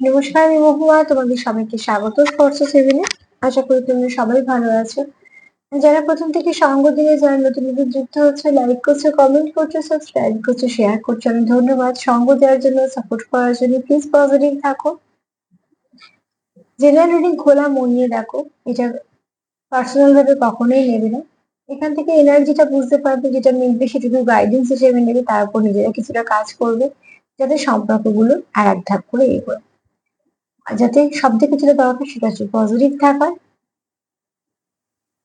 নমস্কার, আমি মহুয়া। তোমাদের সবাইকে স্বাগত স্পর্শ সেভেনে আশা করি তোমরা সবাই ভালো আছো। যারা প্রথম থেকে সঙ্গ দিয়ে যারা নতুন নতুন যুক্ত হচ্ছে লাইক করছ কমেন্ট করছ সাবস্ক্রাইব করছ শেয়ার করছ, আমি ধন্যবাদ। সঙ্গ দেওয়ার জন্য সাপোর্ট করার জন্য প্লিজ পজিটিভ থাকো। জেনারেল রিডিং খোলা মন নিয়ে দেখো এটা পার্সোনাল ভাবে কখনোই নেবে না। এখান থেকে এনার্জিটা বুঝতে পারবে, যেটা মিলবে, সেটুকু গাইডেন্স হিসেবে নেবে, তার উপর নিজেরা কিছুটা কাজ করবে, যাতে সম্পর্কগুলো আর এক ধাপ করে এগোয়। যাতে সব থেকে যেটা দরকার সেটা হচ্ছে পজিটিভ থাকার।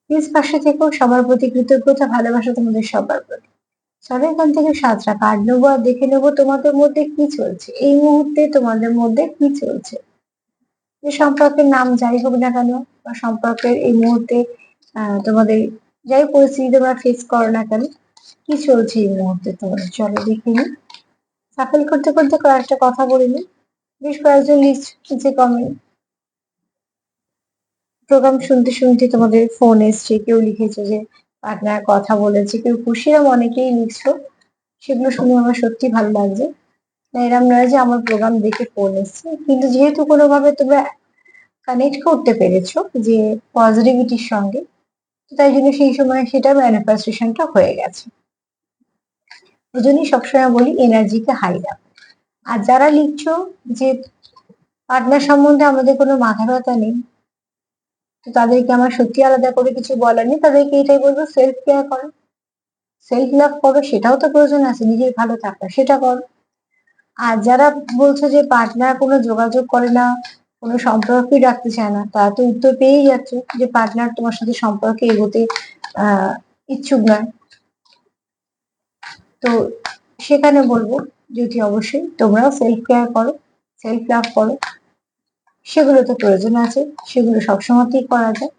প্লিজ পাশে থেকেও সবার প্রতি কৃতজ্ঞতা, ভালোবাসা তোমাদের সবার প্রতি। চলো এখান থেকে সাতটা কার্ড নেব আর দেখে নেব তোমাদের মধ্যে কি চলছে। এই মুহূর্তে তোমাদের মধ্যে কি চলছে। যে সম্পর্কের নাম যাই হোক না কেন, বা সম্পর্কের এই মুহূর্তে তোমাদের যাই পরিস্থিতি তোমরা ফেস করো না কেন, কি চলছে এই মুহূর্তে তোমাদের? চলো দেখে নি সাফেল করতে করতে কয়েকটা কথা বলে নি বেশ কয়েকজন লিখছে কমেন্ট প্রোগ্রাম শুনতে শুনতে তোমাদের ফোন এসছে, কেউ লিখেছে যে পার্টনার কথা বলেছে, কেউ খুশিরাম অনেকেই লিখছো, সেগুলো শুনে আমার সত্যি ভালো লাগছে। এরম নয় যে আমার প্রোগ্রাম দেখে ফোন এসছে, কিন্তু যেহেতু কোনোভাবে তোমরা কানেক্ট করতে পেরেছ যে পজিটিভিটির সঙ্গে তাই জন্য সেই সময় সেটা ম্যানিফেস্টেশনটা হয়ে গেছে। ওই জন্যই সবসময় বলি এনার্জিকে হাই রাখো। আর যারা লিখছো যে পার্টনার সম্বন্ধে আমাদের কোনো মাথা ব্যথা নেই, তো তাদেরকে আমার সত্যি আলাদা করে কিছু বলার নেই। তাদেরকে এটাই বলব সেলফ কেয়ার করো। সেলফ লাভ করো, সেটাও তো প্রয়োজন আছে, নিজের ভালো থাকা, সেটা করো। আর যারা বলছো যে পার্টনার কোনো যোগাযোগ করে না, কোনো সম্পর্কই রাখতে চায় না, তারা তো উত্তর পেয়েই যাচ্ছে যে পার্টনার তোমার সাথে সম্পর্কে এগোতে, আহ, ইচ্ছুক নয়। তো সেখানে বলব যদি অবশ্যই তোমরাও সেলফ কেয়ার করো সেলফ লাভ করো, সেগুলো তো প্রয়োজন আছে, সেগুলো সবসময়তেই করা যায়।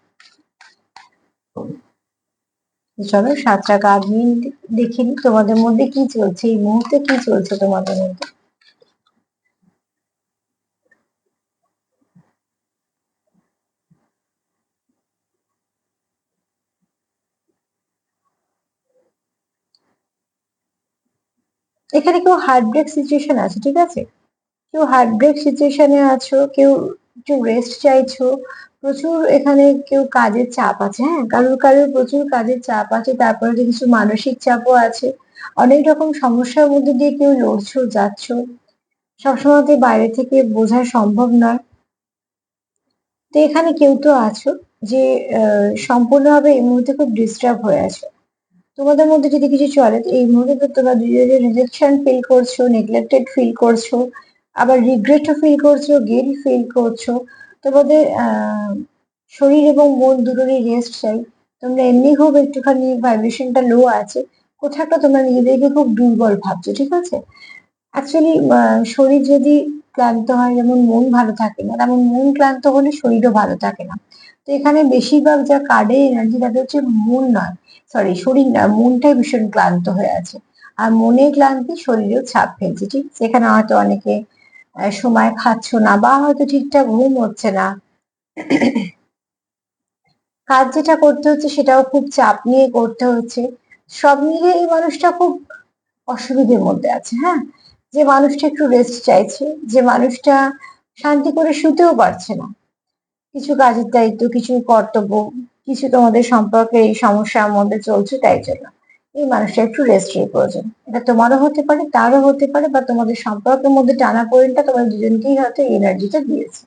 চলো সাতটা কাজ নিয়ে দেখিনি তোমাদের মধ্যে কি চলছে, এই মুহূর্তে কি চলছে তোমাদের মধ্যে? এখানে কেউ হার্ট ব্রেক সিচুয়েশন আছে, ঠিক আছে? কেউ হার্ট ব্রেক সিচুয়েশনে আছো, কেউ একটু রেস্ট চাইছো, প্রচুর এখানে কেউ কাজের চাপ আছে হ্যাঁ? কারোর কারোর প্রচুর কাজের চাপ আছে, তারপরে কিছু মানসিক চাপও আছে, অনেক রকম সমস্যার মধ্যে দিয়ে কেউ লড়ছো, যাচ্ছ। সবসময় তো বাইরে থেকে বোঝা সম্ভব নয়। তো এখানে কেউ তো আছো যে সম্পূর্ণভাবে এই মুহূর্তে খুব ডিস্টার্ব হয়ে আছো। তোমাদের মধ্যে যদি কিছু চলে, তো এই মুহূর্তে তোমরা দুজনে রিজেকশন ফিল করছ নেগলেক্টেড ফিল করছ, আবার রিগ্রেটও ফিল করছ গিল ফিল করছ, তোমাদের শরীর এবং মন দুটোরই রেস্ট চাই। তোমরা এমনি খুব একটুখানি ভাইব্রেশনটা লো আছে কোথাও একটা তোমরা নিজেদেরকে খুব দুর্বল ভাবছ, ঠিক আছে? অ্যাকচুয়ালি শরীর যদি ক্লান্ত হয়, যেমন মন ভালো থাকে না, তেমন মন ক্লান্ত হলে শরীরও ভালো থাকে না। তো এখানে বেশিরভাগ যা কার্ডের এনার্জি তাদের হচ্ছে মন নয়। সরি শরীর না মনটাই ভীষণ ক্লান্ত হয়ে আছে। আর মনে ক্লান্তি শরীরেও ছাপ ফেলছে, ঠিক? সেখানে হয়তো অনেকে সময় খাচ্ছ না বা হয়তো ঠিকঠাক ঘুম হচ্ছে না। কাজ যেটা করতে হচ্ছে সেটাও খুব চাপ নিয়ে করতে হচ্ছে। সব মিলে এই মানুষটা খুব অসুবিধের মধ্যে আছে হ্যাঁ? যে মানুষটা একটু রেস্ট চাইছে, যে মানুষটা শান্তি করে শুতেও পারছে না। কিছু কাজের দায়িত্ব, কিছু কর্তব্য কিছু তোমাদের সম্পর্কে এই সমস্যার মধ্যে চলছে, তাই জন্য এই মানুষটা একটু রেস্টের প্রয়োজন। এটা তোমারও হতে পারে, তারও হতে পারে, বা তোমাদের সম্পর্কের মধ্যে টানা পড়েনটা তোমাদের দুজনকেই হয়তো এনার্জিটা দিয়েছে।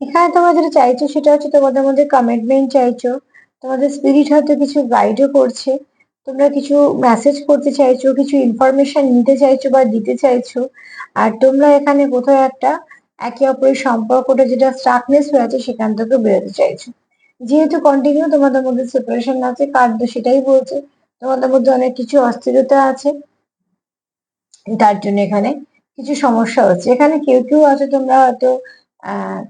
এখানে তোমরা যেটা চাইছো সেটা হচ্ছে তোমাদের মধ্যে কমিটমেন্ট চাইছো, তোমাদের স্পিরিট হয়তো কিছু গাইডও করছে, তোমরা কিছু মেসেজ করতে চাইছো, কিছু ইনফরমেশন নিতে চাইছো বা দিতে চাইছো, আর তোমরা এখানে কোথাও একটা একে অপরের সম্পর্কটা যেটা স্টাকনেস হয়ে আছে সেখান থেকে বেরোতে চাইছো। যেহেতু কন্টিনিউ তোমাদের মধ্যে সেপারেশন আছে কার্ড সেটাই বলছে, তোমাদের মধ্যে অনেক কিছু অস্থিরতা আছে, তার জন্য এখানে কিছু সমস্যা হচ্ছে। এখানে কেউ কেউ আছে তোমরা হয়তো, আহ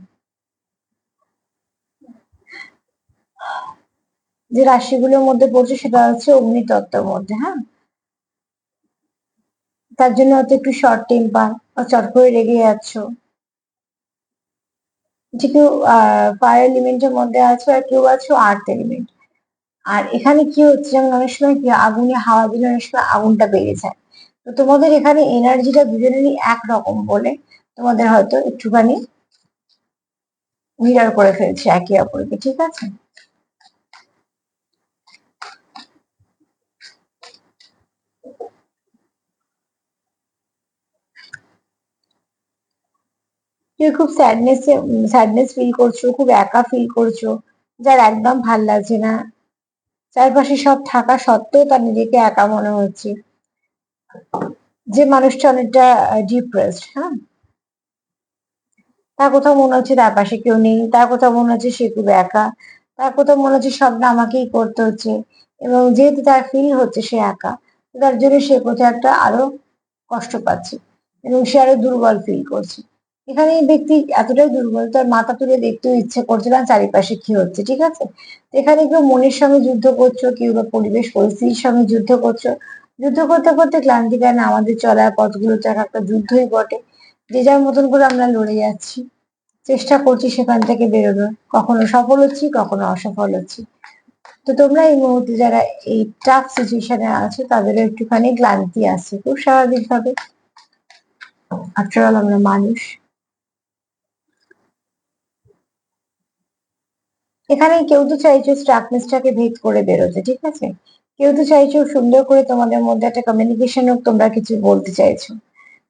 যে রাশিগুলোর মধ্যে পড়ছে সেটা হচ্ছে অগ্নিতত্ত্বের মধ্যে হ্যাঁ? তার জন্য হয়তো একটু শর্ট টেম্পার বা চট করে রেগে যাচ্ছ। যে কেউ ফায়ার এলিমেন্টের মধ্যে আছো আর কেউ আছো আর্থ এলিমেন্ট আর এখানে কি হচ্ছে যেমন অনেক সময় কি আগুনে হাওয়া দিলে অনেক সময় আগুনটা বেড়ে যায়। তো তোমাদের এখানে এনার্জিটা দুজনেরই একরকম বলে। তোমাদের হয়তো একটুখানি মিরার করে ফেলছে একে অপরকে, ঠিক আছে? কেউ খুব স্যাডনেস স্যাডনেস ফিল করছ, খুব একা ফিল করছ, যার একদম ভালো লাগছে না। চারপাশে সব থাকা সত্ত্বেও তার নিজেকে একা মনে হচ্ছে। যে মানুষটা অনেকটা ডিপ্রেসড হ্যাঁ? তার কোথাও মনে হচ্ছে তার পাশে কেউ নেই, তার কোথাও মনে হচ্ছে সে খুব একা, তার কোথাও মনে হচ্ছে সবটা আমাকেই করতে হচ্ছে, এবং যেহেতু তার ফিল হচ্ছে সে একা, তার জন্য সে কোথাও একটা আরও কষ্ট পাচ্ছে, এবং সে আরও দুর্বল ফিল করছে। এখানে ব্যক্তি এতটাই দুর্বল, তার মাথা তুলে দেখতেও ইচ্ছে করছে না, চারিপাশে কি হচ্ছে, ঠিক আছে? এখানে কেউ মনের সঙ্গে যুদ্ধ করছ, কেউ বা পরিবেশ, পরিস্থিতির সঙ্গে যুদ্ধ করছ। যুদ্ধ করতে করতে ক্লান্তি না আমাদের চলার পথগুলো তো একটা যুদ্ধই বটে। যে যার মতন করে আমরা লড়ে যাচ্ছি, চেষ্টা করছি সেখান থেকে বেরোনোর। কখনো সফল হচ্ছি, কখনো অসফল হচ্ছি। তো তোমরা এই মুহূর্তে যারা এই টাফ সিচুয়েশনে আছো তাদের একটুখানি ক্লান্তি আছে, খুব স্বাভাবিকভাবে। আফটার অল আমরা মানুষ। এখানে কেউ তো চাইছো স্টাকনেসটাকে ভেদ করে বেরোতে, ঠিক আছে? কেউ তো চাইছো সুন্দর করে তোমাদের মধ্যে একটা কমিউনিকেশন হোক, তোমরা কিছু বলতে চাইছো।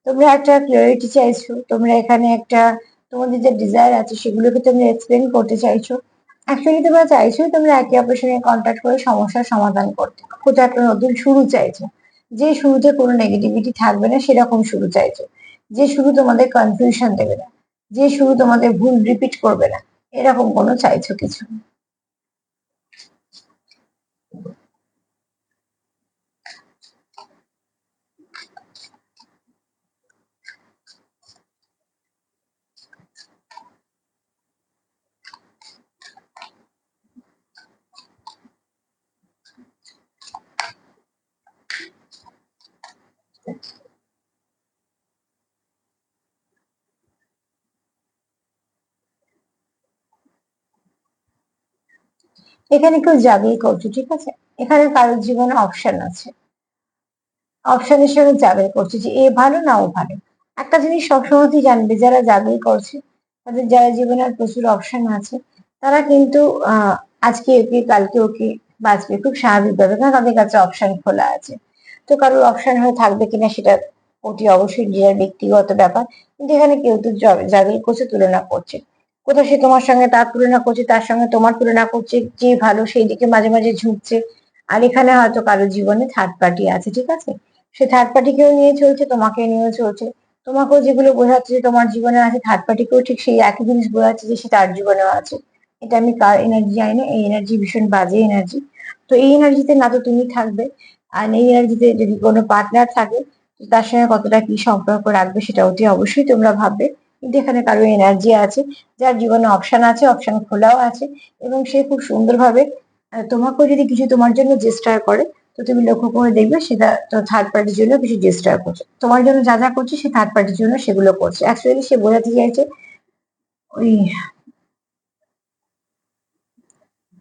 তোমরা একটা ক্লিয়ারিটি চাইছো, তোমরা এখানে একটা তোমাদের যে ডিজায়ার আছে সেগুলোকে তোমরা এক্সপ্লেন করতে চাইছো। অ্যাকচুয়ালি তোমরা চাইছো তোমরা একে অপরের সঙ্গে কন্ট্যাক্ট করে সমস্যার সমাধান করতে। কোথাও একটা নতুন শুরু চাইছো। যে শুরুতে কোনো নেগেটিভিটি থাকবে না, সেরকম শুরু চাইছো। যে শুরু তোমাদের কনফিউশন দেবে না। যে শুরু তোমাদের ভুল রিপিট করবে না। এরকম কোনো চাইছো কিছু? এখানে কেউ যাবেই করছ, ঠিক আছে? এখানে কারোর জীবনে অপশন আছে। অপশন হিসেবে যাবে করছে যে এ ভালো না ও ভালো। একটা জিনিস সবসময় জানবে, যারা যাবেই করছে, তাদের যারা জীবনে প্রচুর অপশন আছে, তারা কিন্তু আজকে ওকে, কালকে ওকে বাঁচবে। খুব স্বাভাবিকভাবে কারণ তাদের কাছে অপশন খোলা আছে। তো কারোর অপশন হয়ে থাকবে কিনা সেটা অতি অবশ্যই নিজের ব্যক্তিগত ব্যাপার। কিন্তু এখানে কেউ তো জাগিল করছে, তুলনা করছে। কোথাও সে তোমার সঙ্গে তার তুলনা করছে, তার সঙ্গে তোমার তুলনা করছে, যে ভালো সেই দিকে মাঝে মাঝে ঝুঁকছে। আর এখানে হয়তো কারও জীবনে থার্ড পার্টি আছে, ঠিক আছে? সে থার্ড পার্টি পার্টিকেও নিয়ে চলছে তোমাকে নিয়েও চলছে। তোমাকেও যেগুলো বোঝাচ্ছে যে তোমার জীবনে আছে থার্ড পার্টিকেও ঠিক সেই একই জিনিস বোঝাচ্ছে যে সে তার জীবনেও আছে। এটা আমি কার এনার্জি জানি না এই এনার্জি ভীষণ বাজে এনার্জি তো এই এনার্জিতে না তো তুমি থাকবে, আর এই এনার্জিতে যদি কোনো পার্টনার থাকে তার সঙ্গে কতটা কি সম্পর্ক রাখবে সেটা অতি অবশ্যই তোমরা ভাববে। কিন্তু এখানে কারও এনার্জি আছে, যার জীবনে অপশন আছে অপশন খোলাও আছে এবং সে খুব সুন্দরভাবে তোমাকেও যদি কিছু তোমার জন্য জেস্টার করে, তো তুমি লক্ষ্য করে দেখবে সেটা তো থার্ড পার্টির জন্য কিছু জেস্টার করছে। তোমার জন্য যা যা করছে সে থার্ড পার্টির জন্য সেগুলো করছে। অ্যাকচুয়ালি সে বোঝাতে চাইছে, ওই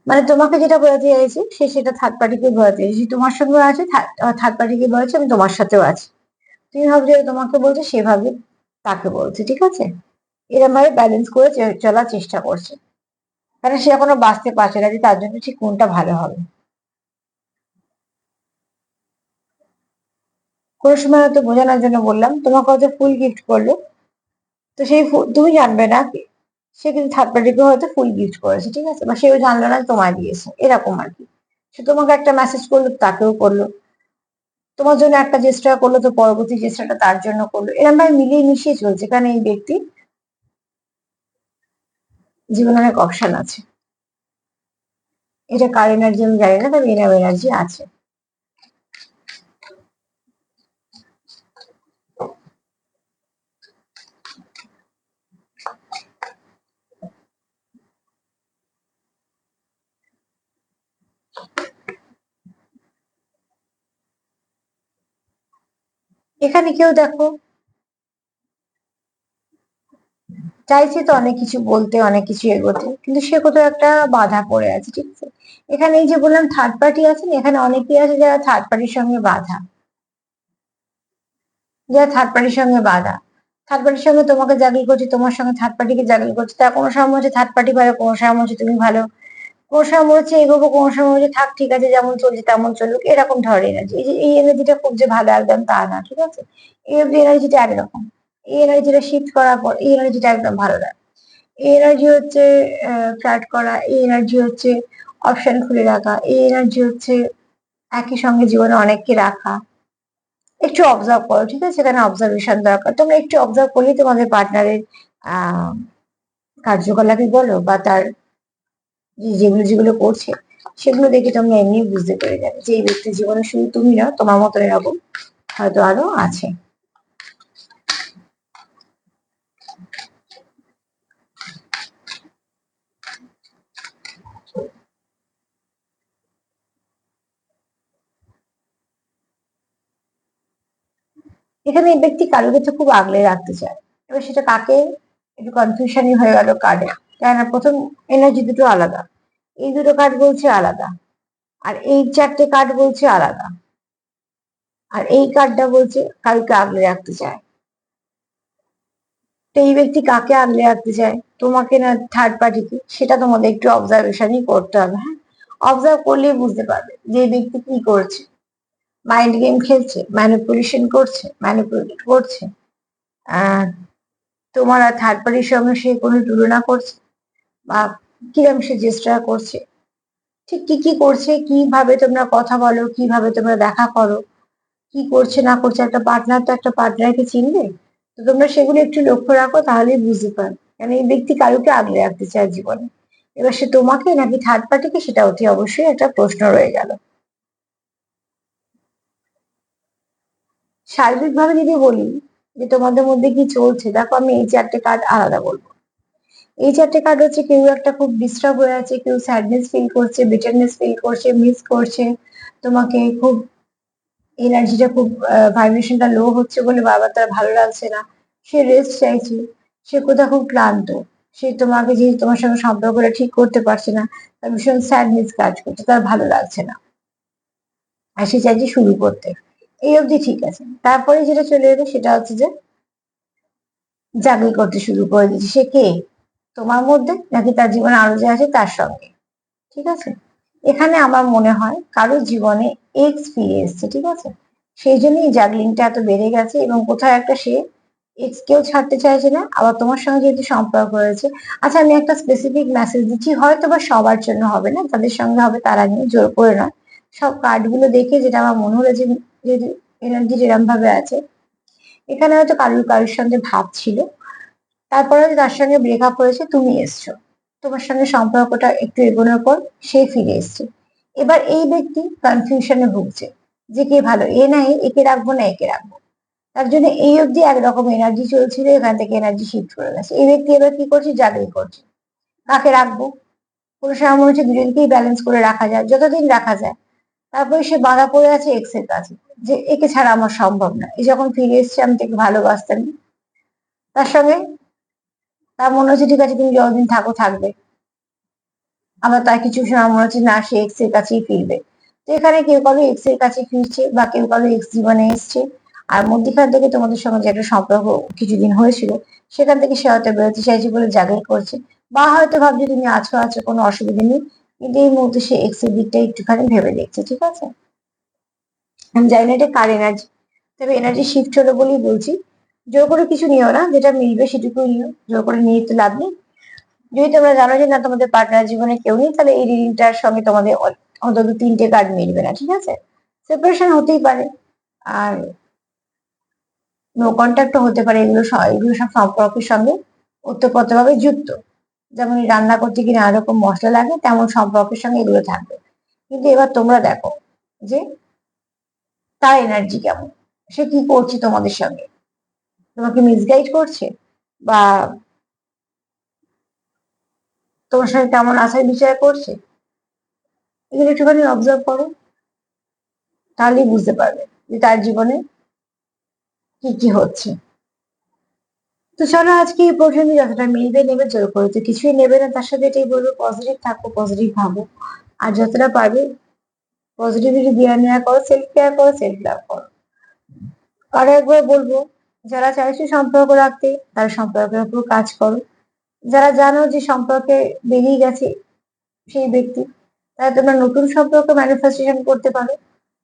মানে তোমাকে যেটা বোঝাতে চাইছে, সে সেটা থার্ড পার্টিকে বোঝাতে চাইছে। তোমার সঙ্গে আছে থার্ড পার্টিকে বলেছে আমি তোমার সাথেও আছি। তুমি ভাবছ তোমাকে বলছে সেভাবে তাকে বলছে, ঠিক আছে? এরকম ভাবে ব্যালেন্স করে চলার চেষ্টা করছে। কারণ সে এখনও বাঁচতে পারছে না যে তার জন্য ঠিক কোনটা ভালো হবে। কোনো সময় হয়তো বোঝানোর জন্য বললাম, তোমাকে হয়তো ফুল গিফট করল। তো সেই তুমি জানবে না সে কিন্তু থার্ড পার্টিকে হয়তো ফুল গিফট করেছে, ঠিক আছে? বা সেও জানলো না তোমায় দিয়েছে, এরকম আর কি। সে তোমাকে একটা মেসেজ করল, তাকেও করল। তোমার জন্য একটা চেষ্টা করল, তো পরবর্তী চেষ্টাটা তার জন্য করল। এরম ভাবে মিলিয়ে মিশিয়ে চলছে, কারণ এই ব্যক্তি জীবনে অনেক অপশন আছে। এটা কার এনার্জি আমি জানি না, তবে এনার এনার্জি আছে। এখানে কেউ দেখো। চাইছে তো অনেক কিছু বলতে, অনেক কিছু এগোতে, কিন্তু সে কোথাও একটা বাধা পড়ে আছে, ঠিক আছে? এখানে এই যে বললাম থার্ড পার্টি আছে না এখানে অনেকেই আছে যারা থার্ড পার্টির সঙ্গে বাধা। যারা থার্ড পার্টির সঙ্গে বাধা। থার্ড পার্টির সঙ্গে তোমাকে জাগিল করছে, তোমার সঙ্গে থার্ড পার্টিকে জাগিল করছে, তার কোনো সময় হচ্ছে থার্ড পার্টি ভালো, কোনো সময় হচ্ছে তুমি ভালো। কোনো সময় হচ্ছে এগোবো, কোনো সময় হচ্ছে থাক, ঠিক আছে, যেমন চলছে তেমন চলুক, এরকম ধরনের এনার্জি এই যে, এই এনার্জিটা খুব যে ভালো একদম তা না, ঠিক আছে? এই এনার্জিটা একরকম। এই এনার্জিটা শিফট করার পর, এই এনার্জিটা একদম ভালো লাগে। এই এনার্জি হচ্ছে ফ্ল্যাট করা, এই এনার্জি হচ্ছে অপশন খুলে রাখা, এই এনার্জি হচ্ছে একই সঙ্গে জীবনে অনেককে রাখা। একটু অবজার্ভ করো, ঠিক আছে? সেখানে অবজারভেশন দরকার। তোমরা একটু অবজার্ভ করলেই তোমাদের পার্টনারের কার্যকলাপই বলো বা তার যেগুলো যেগুলো করছে, সেগুলো দেখে তোমরা এমনি বুঝতে পেরে যাবে যে এই ব্যক্তির জীবনে শুধু তুমি না, তোমার মতো এরকম হয়তো আরও আছে। এখানে এই ব্যক্তি কারও কাছে খুব আগলে রাখতে চায়। এবার সেটা কাকে? একটু কনফিউশনই হয়ে গেল কার্ডে তাই না প্রথম এনার্জি দুটো আলাদা। এই দুটো কার্ড বলছে আলাদা। আর এই চারটে কার্ড বলছে আলাদা। আর এই কার্ডটা বলছে কালকে আগলে রাখতে চায়। তো এই ব্যক্তি কাকে আগলে রাখতে চায়? তোমাকে না থার্ড পার্টিকে সেটা তোমাদের একটু অবজারভেশনই করতে হবে হ্যাঁ? অবজার্ভ করলেই বুঝতে পারবে যে ব্যক্তি কি করছে। মাইন্ড গেম খেলছে ম্যানিপুলেশন করছে ম্যানিপুলেট করছে। তোমার আর থার্ড পার্টির সঙ্গে সে কোনো তুলনা করছে? বা কিরম সে চেষ্টা করছে? ঠিক কি কি করছে? কীভাবে তোমরা কথা বলো? কীভাবে তোমরা দেখা করো? কি করছে, না করছে? একটা পার্টনার তো একটা পার্টনারকে চিনবে? তো তোমরা সেগুলো একটু লক্ষ্য রাখো, তাহলেই বুঝতে পারো কারণ এই ব্যক্তি কারুকে আগলে রাখতে চায় জীবনে? এবার সে তোমাকে নাকি থার্ড পার্টিকে সেটা অতি অবশ্যই একটা প্রশ্ন রয়ে গেল। সার্বিকভাবে যদি বলি যে তোমাদের মধ্যে কি চলছে? দেখো আমি এই চারটে কার্ড আলাদা বলব। এই চারটে কার্ড হচ্ছে কেউ একটা খুব ডিস্টার্ব হয়ে আছে, কেউ স্যাডনেস ফিল করছে বিটারনেস ফিল করছে মিস করছে। তোমাকে খুব এনার্জিটা খুব ভাইব্রেশনটা লো হচ্ছে বলে বারবার তার ভালো লাগছে না। সে রেস্ট চাইছে। সে কোথাও খুব ক্লান্ত। সে তোমাকে যে তোমার সঙ্গে সম্পর্কটা ঠিক করতে পারছে না, তার ভীষণ স্যাডনেস কাজ করছে, তার ভালো লাগছে না। আর সে চাইছে শুরু করতে। এই অবধি ঠিক আছে। তারপরে যেটা চলে এলো সেটা হচ্ছে যে জাগি করতে শুরু করে দিচ্ছে সে কে? তোমার মধ্যে নাকি তার জীবনে আরও যে আছে তার সঙ্গে। ঠিক আছে? এখানে আমার মনে হয় কারও জীবনে এক্স ফিরে এসছে ঠিক আছে? সেই জন্যই জাগলিংটা এত বেড়ে গেছে এবং কোথাও একটা সে এক্স কেউ ছাড়তে চাইছে না, আবার তোমার সঙ্গে যেহেতু সম্পর্ক রয়েছে। আচ্ছা আমি একটা স্পেসিফিক মেসেজ দিচ্ছি হয়তো বা সবার জন্য হবে না তাদের সঙ্গে হবে তারা নিয়ে জোর করে নয়। সব কার্ডগুলো দেখে যেটা আমার মনে হলো যে এনার্জি যেরকম ভাবে আছে, এখানে হয়তো কারুর কারুর সঙ্গে ভাব ছিল তারপরে তার সঙ্গে ব্রেকআপ হয়েছে, তুমি এসছো। তোমার সঙ্গে সম্পর্কটা একটু এগোনোর পর সে ফিরে এসছে। এবার এই ব্যক্তি কনফিউশনে ভুগছে যে কে ভালো, এ না একে রাখব না, একে রাখব। তার জন্য এই অবধি একরকম এনার্জি চলছিল, এখান থেকে এনার্জি শিফট করে গেছে এই ব্যক্তি এবার কি করছে? জাগরি করছে। কাকে রাখব? কোনো সময় মনে হচ্ছে দুজনকেই ব্যালেন্স করে রাখা যায়, যতদিন রাখা যায়। তারপরে সে বাধা পড়ে আছে এক্সের কাছে, যে একে ছাড়া আমার সম্ভব না। এই যখন ফিরে এসছে, আমি তাকে ভালোবাসতাম। তার সঙ্গে তার মনে হচ্ছে ঠিক আছে, তুমি যতদিন থাকো থাকবে। আবার তার কিছু সময় মনে হচ্ছে না, সে এক্সের কাছেই ফিরবে। তো এখানে কেউ কারও এক্সের কাছে ফিরছে বা কেউ কারও এক্স জীবনে এসছে। আর মধ্যখান থেকে তোমাদের সঙ্গে যে একটা সম্পর্ক কিছুদিন হয়েছিল, সেখান থেকে সে হয়তো বেরোতে চাইছে বলে জাগির করছে। বা হয়তো ভাবছে তুমি আছো আছো কোনো অসুবিধা নেই। কিন্তু এই মুহূর্তে সে এক্সের দিকটা একটুখানি ভেবে দেখছে, ঠিক আছে? আমি জানি না এটা কার এনার্জি তবে এনার্জি শিফট হলো বলেই বলছি। জোর করে কিছু নিও না, যেটা মিলবে সেটুকুই নিও, জোর করে নিয়ে তো লাভ নেই। যদি তোমরা জানো যে না, তোমাদের পার্টনার জীবনে কেউ নেই, তাহলে এই রিডিংটার সঙ্গে তোমাদের অন্তত তিনটে কার্ড মিলবে না, ঠিক আছে? সেপারেশন হতেই পারে, আর নো কন্ট্যাক্টও হতে পারে, এগুলো এগুলো সব সম্পর্কের সঙ্গে ওতপ্রোতভাবে যুক্ত। যেমন রান্না করতে গিয়ে নানা রকম মশলা লাগে, তেমন সম্পর্কের সঙ্গে এগুলো থাকবে। কিন্তু এবার তোমরা দেখো যে তার এনার্জি কেমন, সে কি করছে তোমাদের সঙ্গে? তোমাকে মিসগাইড করছে? বা তোমার সঙ্গে কেমন আশায় বিচার করছে? এগুলো একটুখানি অবজার্ভ করো। তাহলেই বুঝতে পারবে যে তার জীবনে কি কি হচ্ছে। তো চলো আজকে এই পর্যন্ত যতটা মিলবে নেবে জোর করে। তো কিছুই নেবে না, তার সাথে এটাই বলব পজিটিভ থাকো পজিটিভ ভাবো। আর যতটা পারবে পজিটিভিটি দেওয়া নেওয়া করো সেলফ কেয়ার করো সেলফ লাভ করো। আর একবার বলব যারা চাইছো সম্পর্ক রাখতে, তারা সম্পর্কের উপর কাজ করো। যারা জানো যে সম্পর্কে বেরিয়ে গেছে সেই ব্যক্তি, তারা তোমরা নতুন সম্পর্ক ম্যানিফেস্টেশন করতে পারো।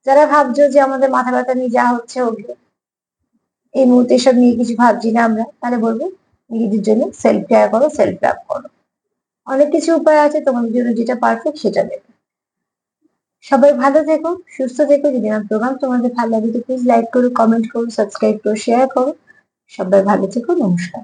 যারা ভাবছ যে আমাদের মাথা ব্যথা নিয়ে যা হচ্ছে হোক এই মুহূর্তে সব নিয়ে কিছু ভাবছি না আমরা, তাহলে বলব নিজেদের জন্য সেলফ কেয়ার করো সেলফ লাভ করো। অনেক কিছু উপায় আছে, তোমাদের জন্য যেটা পারফেক্ট সেটা নেবে সবাই ভালো থেকো, সুস্থ থেকো। যদি আমার প্রোগ্রাম তোমাদের ভালো লাগে, তো প্লিজ লাইক করো কমেন্ট করো সাবস্ক্রাইব করো শেয়ার করো। সবাই ভালো থেকো, নমস্কার।